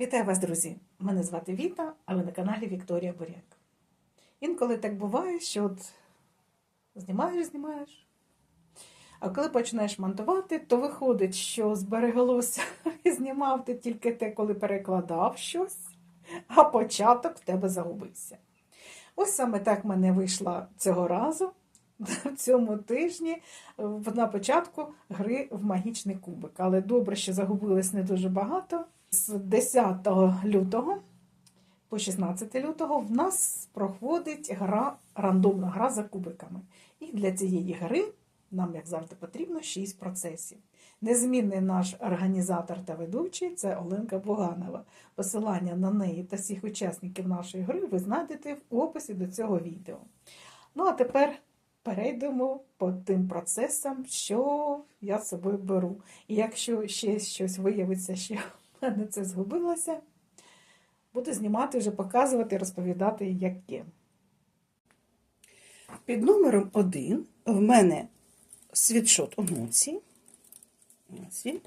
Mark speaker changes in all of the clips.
Speaker 1: Вітаю вас, друзі! Мене звати Віта, а ви на каналі Вікторія Буряк. Інколи так буває, що от знімаєш, знімаєш. А коли починаєш монтувати, то виходить, що збереглося і знімав ти тільки те, коли перекладав щось, а початок в тебе загубився. Ось саме так мене вийшло цього разу, в цьому тижні, на початку гри в магічний кубик. Але добре, що загубилось не дуже багато. З 10 лютого по 16 лютого в нас проходить гра, рандомна гра за кубиками. І для цієї гри нам, як завжди, потрібно 6 процесів. Незмінний наш організатор та ведучий це Оленка Буганова. Посилання на неї та всіх учасників нашої гри ви знайдете в описі до цього відео. Ну а тепер перейдемо по тим процесам, що я з собою беру. І якщо ще щось виявиться, в мене це згубилося, буду знімати, вже показувати, розповідати, як є. Під номером 1 в мене світшот ось він,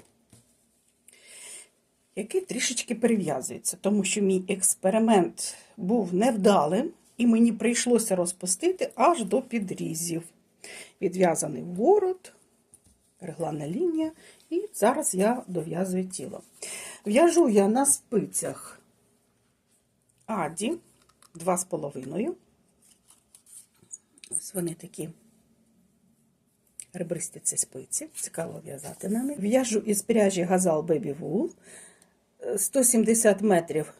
Speaker 1: який трішечки перев'язується, тому що мій експеримент був невдалим, і мені прийшлося розпустити аж до підрізів. Відв'язаний ворот, регланна лінія, і зараз я дов'язую тіло. В'яжу я на спицях Аді 2,5. Ось вони такі ребристі ці спиці, цікаво в'язати на них. В'яжу із пряжі Газал Baby Wool 170 метрів,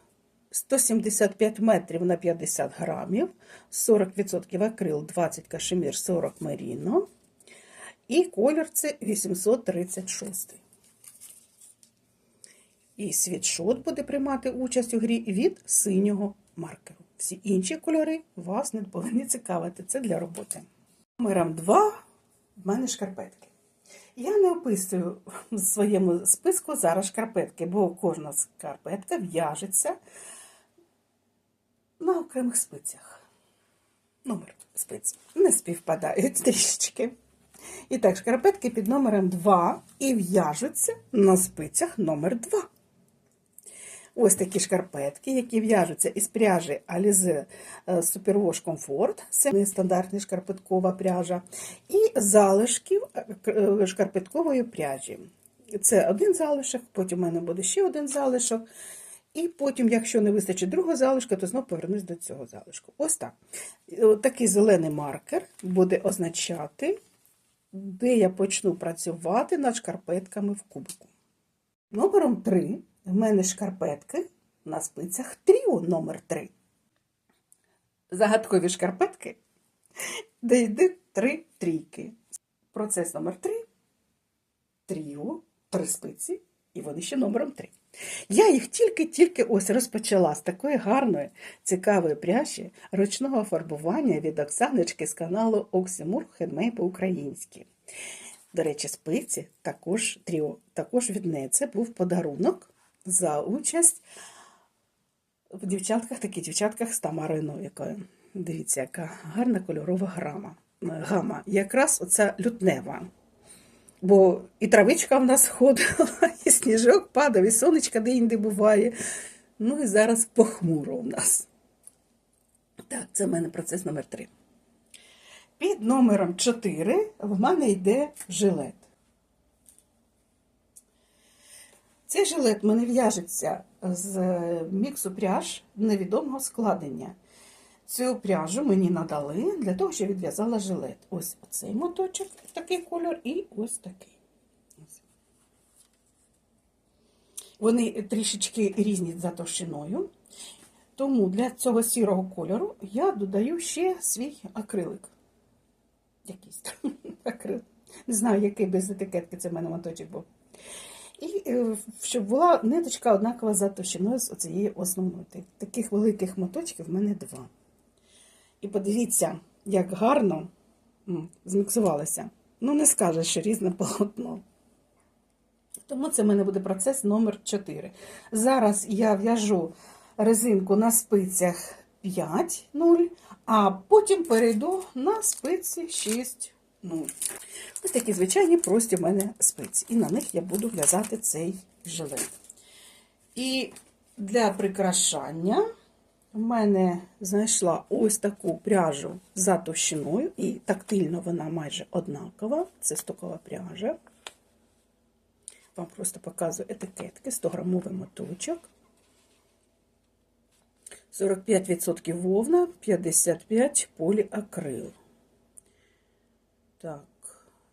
Speaker 1: 175 метрів на 50 грамів, 40% акрил, 20 кашемір, 40 меріно. І колір це 836. І світшот буде приймати участь у грі від синього маркеру. Всі інші кольори вас не повинні цікавити. Це для роботи. Номером 2 в мене шкарпетки. Я не описую в своєму списку зараз шкарпетки, бо кожна шкарпетка в'яжеться на окремих спицях. Номер спиць не співпадають трішечки. І так, шкарпетки під номером 2 і в'яжуться на спицях номер 2. Ось такі шкарпетки, які в'яжуться із пряжі Alize Superwash Comfort, це нестандартна шкарпеткова пряжа, і залишків е, шкарпеткової пряжі. Це один залишок, потім у мене буде ще один залишок. І потім, якщо не вистачить другого залишка, то знову повернусь до цього залишку. Ось так. Е, Такий зелений маркер буде означати, де я почну працювати над шкарпетками в кубику. Номером 3 в мене шкарпетки на спицях тріо номер 3. Загадкові шкарпетки, де йде три трійки. Процес номер 3 тріо, три спиці, і вони ще номером 3. Я їх тільки-тільки ось розпочала з такої гарної, цікавої пряжі ручного фарбування від Оксаночки з каналу Оксимур Хендмей по-українськи. До речі, спиці також тріо, також від неї. Це був подарунок за участь в дівчатках, таких дівчатках з Тамарою Новікою. Дивіться, яка гарна кольорова грама. гама. Якраз оця лютнева. Бо і травичка в нас ходила, і сніжок падав, і сонечка де-інде буває. Ну і зараз похмуро у нас. Так, це в мене процес номер 3. Під номером 4 в мене йде жилет. Цей жилет мене в'яжеться з міксу пряж невідомого складення. Цю пряжу мені надали для того, щоб відв'язала жилет. Ось цей моточок, такий кольор, і ось такий. Вони трішечки різні за товщиною. Тому для цього сірого кольору я додаю ще свій акрилик. Якийсь там. Не знаю, який без етикетки це в мене моточок був. І е, щоб була ниточка однакова за товщиною з цієї основної. Таких великих моточків в мене два. І подивіться, як гарно зміксувалося. Ну, не скажеш, що різне полотно. Тому це в мене буде процес номер 4. Зараз я в'яжу резинку на спицях 5,0, а потім перейду на спиці 6,0. Ось такі звичайні прості в мене спиці. І на них я буду в'язати цей жилет. І Для прикрашання в мене знайшла ось таку пряжу за товщиною, і тактильно вона майже однакова. Це стокова пряжа. Вам просто показую етикетки, 100-грамовий моточок. 45% вовна, 55% поліакрил. Так,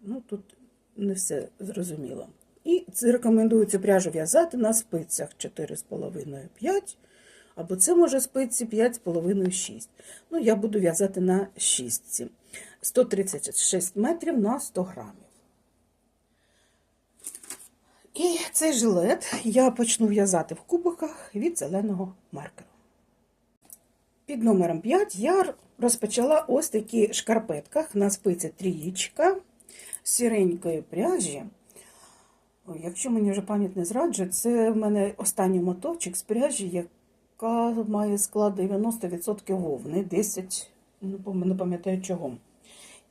Speaker 1: ну тут не все зрозуміло. І рекомендую цю пряжу в'язати на спицях 4,5-5, або це може спиці 5,5-6. Ну, я буду в'язати на 6. 136 метрів на 100 грамів. І цей жилет я почну в'язати в кубиках від зеленого маркеру. Під номером 5 я розпочала ось такі шкарпетках на спиці трієчка сіренької пряжі. Якщо мені вже пам'ять не зраджує, це в мене останній моточок з пряжі, яка має склад 90% вовни, 10, не пам'ятаю чого.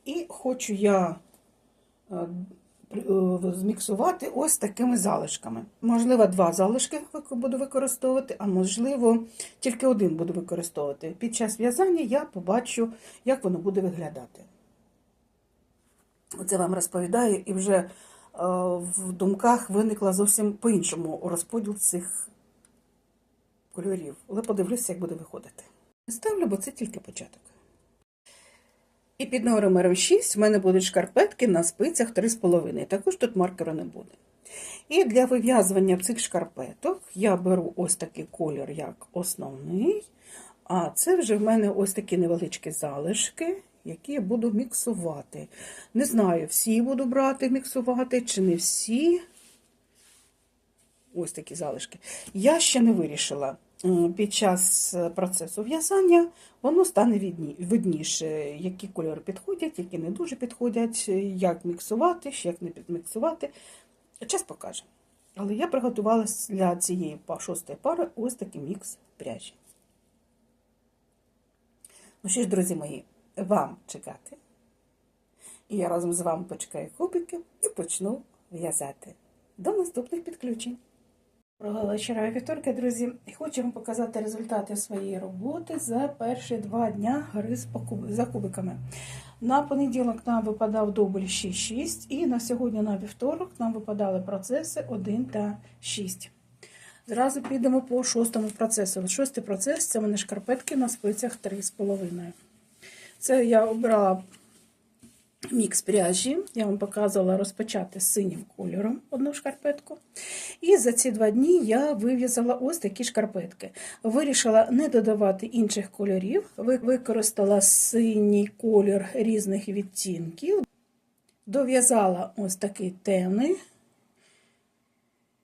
Speaker 1: І хочу я е, зміксувати ось такими залишками. Можливо, два залишки буду використовувати, а можливо, тільки один буду використовувати. Під час в'язання я побачу, як воно буде виглядати. Оце вам розповідаю, і вже е, в думках виникла зовсім по-іншому розподіл цих кольорів. Але подивлюся, як буде виходити. Не ставлю, бо це тільки початок. І під номером 6 в мене будуть шкарпетки на спицях 3,5. Також тут маркера не буде. І для вив'язування цих шкарпеток я беру ось такий колір, як основний. А це вже в мене ось такі невеличкі залишки, які я буду міксувати. Не знаю, всі буду брати, міксувати, чи не всі. Ось такі залишки. Я ще не вирішила. Е, Під час процесу в'язання воно стане видніше, які кольори підходять, які не дуже підходять, як міксувати, як не підміксувати. Час покаже. Але я приготувала для цієї шостої пари ось такий мікс пряжі. Ну що ж, друзі мої, вам чекати. І я разом з вами почекаю кубики і почну в'язати. До наступних підключень. Доброго вечора, вівторка, друзі. Хочу вам показати результати своєї роботи за перші два дня гри з покуб- за кубиками. На понеділок нам випадав дубль 6-6, і на сьогодні на вівторок нам випадали процеси 1 та 6. Зразу підемо по шостому процесу. Шостий процес це мене шкарпетки на спицях 3,5. Це я обрала мікс пряжі. Я вам показувала розпочати синім кольором одну шкарпетку. І за ці два дні я вив'язала ось такі шкарпетки. Вирішила не додавати інших кольорів, використала синій колір різних відтінків, дов'язала ось такий темний.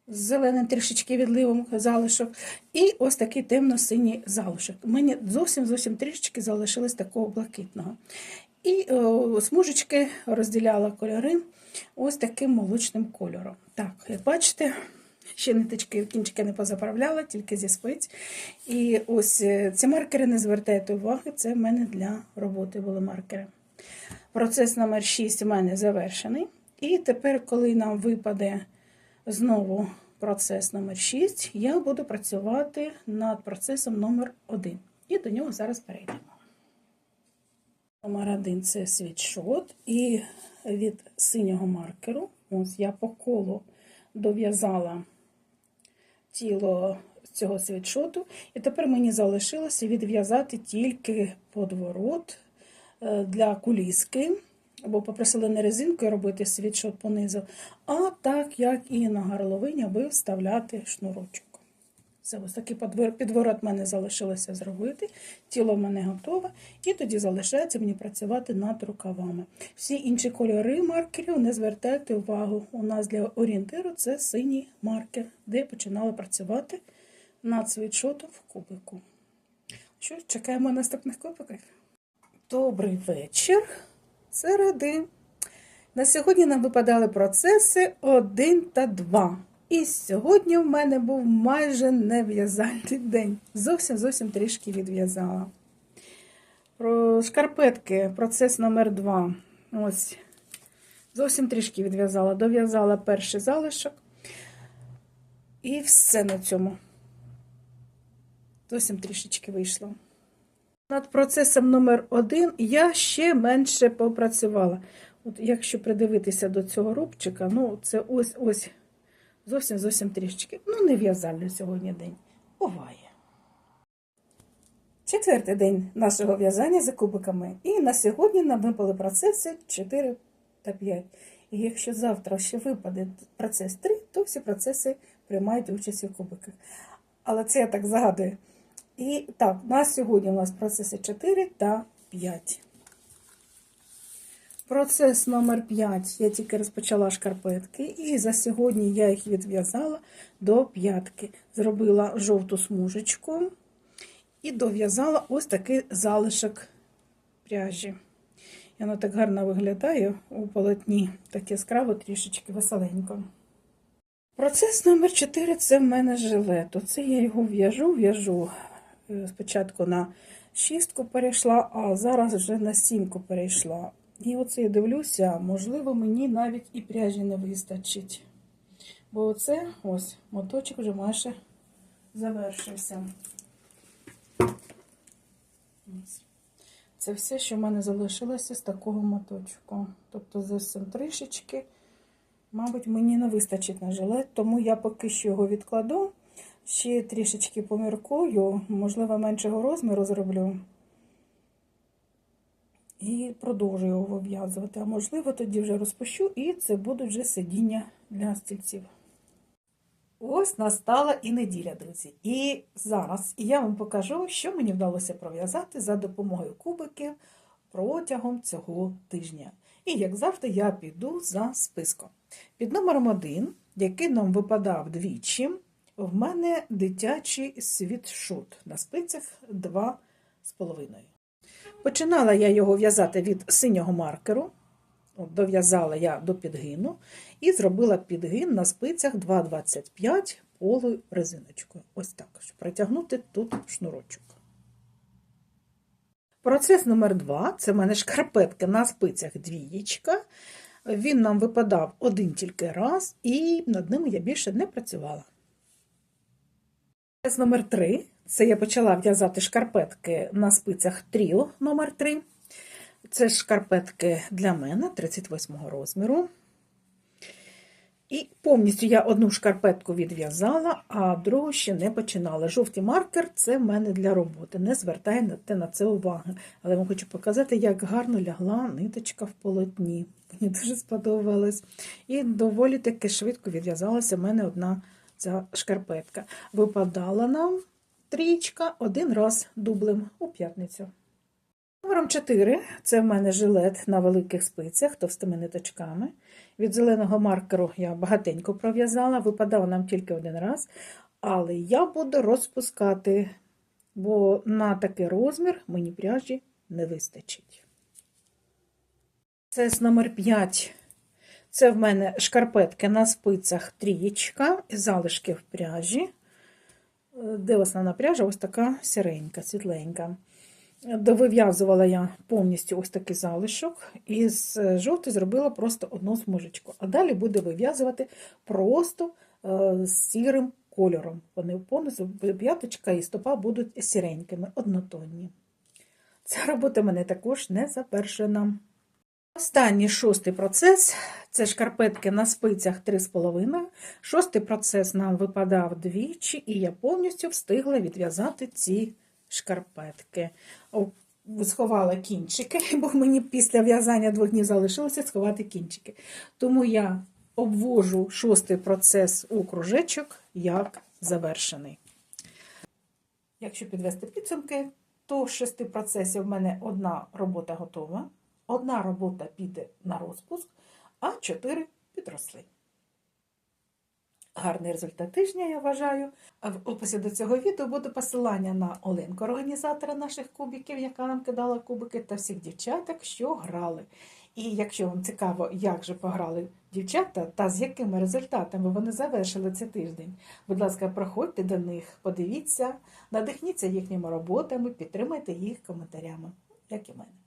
Speaker 1: З зеленим трішечки відливом залишок, і ось такий темно-синій залишок. Мені зовсім зовсім трішечки залишилось такого блакитного. І смужечки розділяла кольори ось таким молочним кольором. Так, як бачите, ще ниточки, кінчики не позаправляла, тільки зі спиць. І ось е, ці маркери не звертайте уваги, це в мене для роботи були маркери. Процес номер 6 у мене завершений. І тепер, коли нам випаде знову процес номер 6, я буду працювати над процесом номер 1. І до нього зараз перейдемо. 1 це світшот, і від синього маркеру, ось я по колу дов'язала тіло цього світшоту, і тепер мені залишилося відв'язати тільки подворот е, для куліски, бо попросили не резинкою робити світшот понизу, а так, як і на горловині, аби вставляти шнурочок. Це ось такий підворот в мене залишилося зробити, тіло в мене готове, і тоді залишається мені працювати над рукавами. Всі інші кольори маркерів не звертайте увагу. У нас для орієнтиру це синій маркер, де я починала працювати над світшотом в кубику. Що чекаємо наступних кубиків. Добрий вечір, середи. На сьогодні нам випадали процеси 1 та 2. І сьогодні в мене був майже нев'язальний день. Зовсім зовсім трішки відв'язала. Про шкарпетки, процес номер 2. Ось. Зовсім трішки відв'язала. Дов'язала перший залишок. І все на цьому. Зовсім трішечки вийшло. Над процесом номер один я ще менше попрацювала. От якщо придивитися до цього рубчика, ну це ось ось зовсім зовсім трішечки. Ну, не в'язальний сьогодні день. Буває. Четвертий день нашого в'язання за кубиками. І на сьогодні нам випали процеси 4 та 5. І якщо завтра ще випаде процес 3, то всі процеси приймають участь у кубиках. Але це я так загадую. І так, на сьогодні у нас процеси 4 та 5. Процес номер 5 я тільки розпочала шкарпетки, і за сьогодні я їх відв'язала до п'ятки. Зробила жовту смужечку і дов'язала ось такий залишок пряжі. І воно так гарно виглядає у полотні, так яскраво, трішечки веселенько. Процес номер 4 це в мене жилет. Оце я його в'яжу, в'яжу. Е, Спочатку на шістку перейшла, а зараз вже на сімку перейшла. І оце я дивлюся, можливо, мені навіть і пряжі не вистачить. Бо оце ось моточок вже майже завершився. Це все, що в мене залишилося з такого моточку. Тобто зовсім трішечки, мабуть, мені не вистачить на жилет, тому я поки що його відкладу. Ще трішечки поміркую, можливо, меншого розміру зроблю. І продовжую його вив'язувати. А можливо, тоді вже розпущу, і це будуть вже сидіння для стільців. Ось настала і неділя, друзі. І зараз я вам покажу, що мені вдалося пров'язати за допомогою кубиків протягом цього тижня. І, як завжди, я піду за списком. Під номером 1, який нам випадав двічі, в мене дитячий світшот на спицях 2,5. Починала я його в'язати від синього маркеру. От, дов'язала я до підгину і зробила підгин на спицях 2,25 полою резиночкою. Ось так, щоб протягнути тут шнурочок. Процес номер 2 це в мене шкарпетки на спицях двієчка. Він нам випадав один тільки раз, і над ними я більше не працювала. Процес номер 3 це я почала в'язати шкарпетки на спицях тріо номер 3 Це шкарпетки для мене 38 розміру. І повністю я одну шкарпетку відв'язала, а другу ще не починала. Жовтий маркер це в мене для роботи. Не звертайте на це уваги. Але я вам хочу показати, як гарно лягла ниточка в полотні. Мені дуже сподобалось. І доволі таки швидко відв'язалася в мене одна ця шкарпетка. Випадала нам трічка один раз дублем у п'ятницю. Номером 4 це в мене жилет на великих спицях товстими ниточками. Від зеленого маркеру я багатенько пров'язала, випадав нам тільки один раз, але я буду розпускати, бо на такий розмір мені пряжі не вистачить. Це номер 5. Це в мене шкарпетки на спицях трієчка, залишки в пряжі. Де основна пряжа? Ось така сіренька, світленька. Довив'язувала я повністю ось такий залишок, і з жовтої зробила просто одну смужечку. А далі буду вив'язувати просто з сірим кольором. Вони повністю п'яточка і стопа будуть сіренькими, однотонні. Ця робота мене також не завершена. Останній шостий процес це шкарпетки на спицях 3,5. Шостий процес нам випадав двічі, і я повністю встигла відв'язати ці шкарпетки. Сховала кінчики, бо мені після в'язання двох днів залишилося сховати кінчики. Тому я обвожу шостий процес у кружечок як завершений. Якщо підвести підсумки, то з шести процесів в мене одна робота готова, одна робота піде на розпуск, а чотири підросли. Гарний результат тижня, я вважаю. В описі до цього відео буде посилання на Оленку, організатора наших кубиків, яка нам кидала кубики, та всіх дівчаток, що грали. І якщо вам цікаво, як же пограли дівчата та з якими результатами вони завершили цей тиждень, будь ласка, проходьте до них, подивіться, надихніться їхніми роботами, підтримайте їх коментарями, як і мене.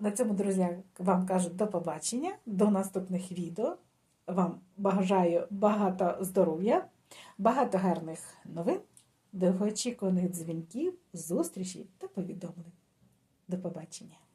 Speaker 1: На цьому, друзі, вам кажу до побачення, до наступних відео. Вам бажаю багато здоров'я, багато гарних новин довгоочікуваних дзвінків, зустрічей та повідомлень. До побачення!